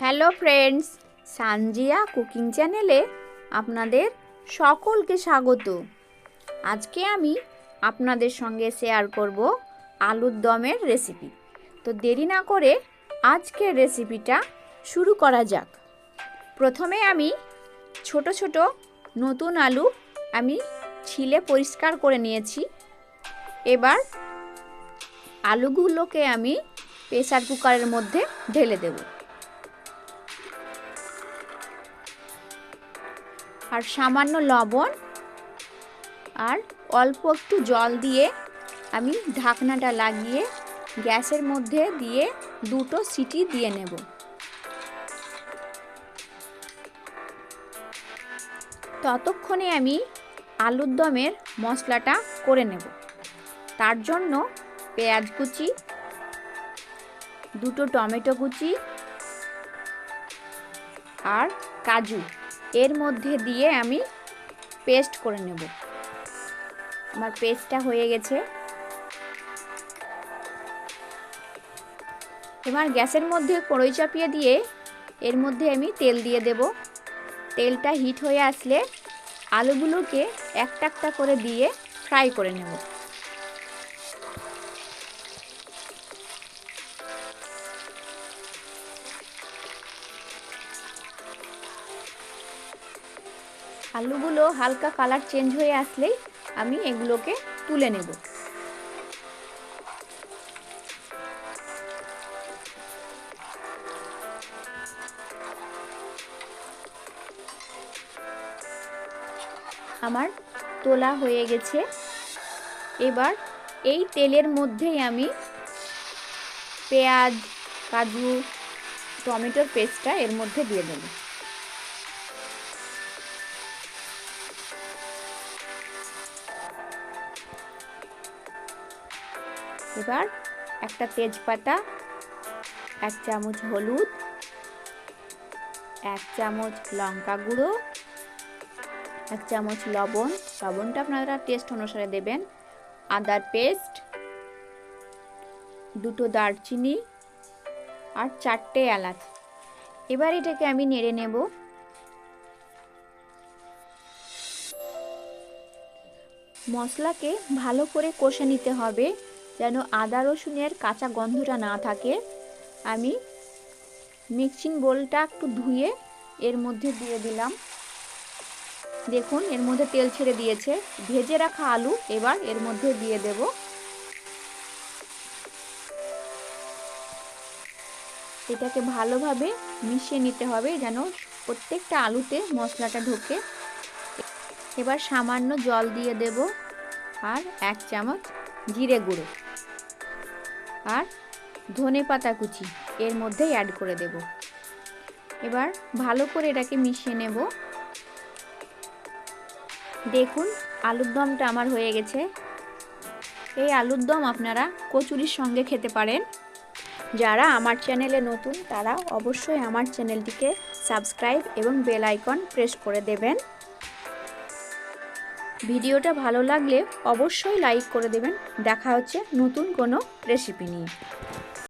Hello friends Sanjia cooking চ্যানেলে আপনাদের সকলকে স্বাগত। আজকে আমি আপনাদের সঙ্গে শেয়ার করব আলুর দমের রেসিপি তো দেরি না করে আজকের রেসিপিটা শুরু করা যাক। প্রথমে আমি ছোট ছোট নতুন আলু আমি ছিলে পরিষ্কার করে নিয়েছি। এবার আলুগুলোকে আমি প্রেসার কুকারের মধ্যে ঢেলে দেব। আর সামান্য লবণ আর অল্প একটু জল দিয়ে আমি ঢাকনাটা লাগিয়ে গ্যাসের মধ্যে দিয়ে দুটো সিটি দিয়ে নেব। ততক্ষণে আমি আলুর দমের মশলাটা করে নেব। তার জন্য পেঁয়াজ কুচি, দুটো টমেটো কুচি আর কাজু। এর মধ্যে দিয়ে আমি পেস্ট করে নেব। আমার পেস্টটা হয়ে গেছে। এবার গ্যাসের মধ্যে কড়ই চাপিয়ে দিয়ে এর মধ্যে আমি তেল দিয়ে দেব। তেলটা হিট হয়ে আসলে আলুগুলোকে একটা একটা করে দিয়ে ফ্রাই করে নেব। আলুগুলো হালকা কালার চেঞ্জ হয়ে আসলেই আমি এগুলোকে তুলে নেব। আমার তোলা হয়ে গেছে। এবার এই তেলের মধ্যেই আমি পেঁয়াজ, কাজু টমেটোর পেস্টটা এর মধ্যে দিয়ে দেবো। এবার একটা তেজপাতা, এক চামচ হলুদ, এক চামচ লঙ্কা গুঁড়ো, এক চামচ লবণ। লবণটা আপনারা টেস্ট অনুসারে দেবেন। আদার পেস্ট দুটো দারচিনি আর চারটে এলাচ। এবার এটাকে আমি নেড়ে নেব। মশলাকে ভালো করে কষে নিতে হবে। যেন আদা রসুনের কাঁচা গন্ধটা না থাকে। আমি মিক্সিং বোলটা একটু ধুয়ে এর মধ্যে দিয়ে দিলাম। দেখুন, এর মধ্যে তেল ছেড়ে দিয়েছে। ভেজে রাখা আলু এবার এর মধ্যে দিয়ে দেব। এটাকে ভালোভাবে মিশিয়ে নিতে হবে যেন প্রত্যেকটা আলুতে মশলাটা ঢোকে। এবার সামান্য জল দিয়ে দেব। আর এক চামচ জিরে গুঁড়ো। আর ধনে পাতা কুচি, এর মধ্যেই অ্যাড করে দেব। এবার ভালো করে এটাকে মিশিয়ে নেব। দেখুন, আলুর দমটা আমার হয়ে গেছে। এই আলুর দম আপনারা কচুরির সঙ্গে খেতে পারেন। যারা আমার চ্যানেলে নতুন, তারা অবশ্যই আমার চ্যানেলটিকে সাবস্ক্রাইব এবং বেল আইকন প্রেস করে দেবেন। ভিডিওটা ভালো লাগলে অবশ্যই লাইক করে দেবেন। দেখা হচ্ছে নতুন কোনো রেসিপি নিয়ে।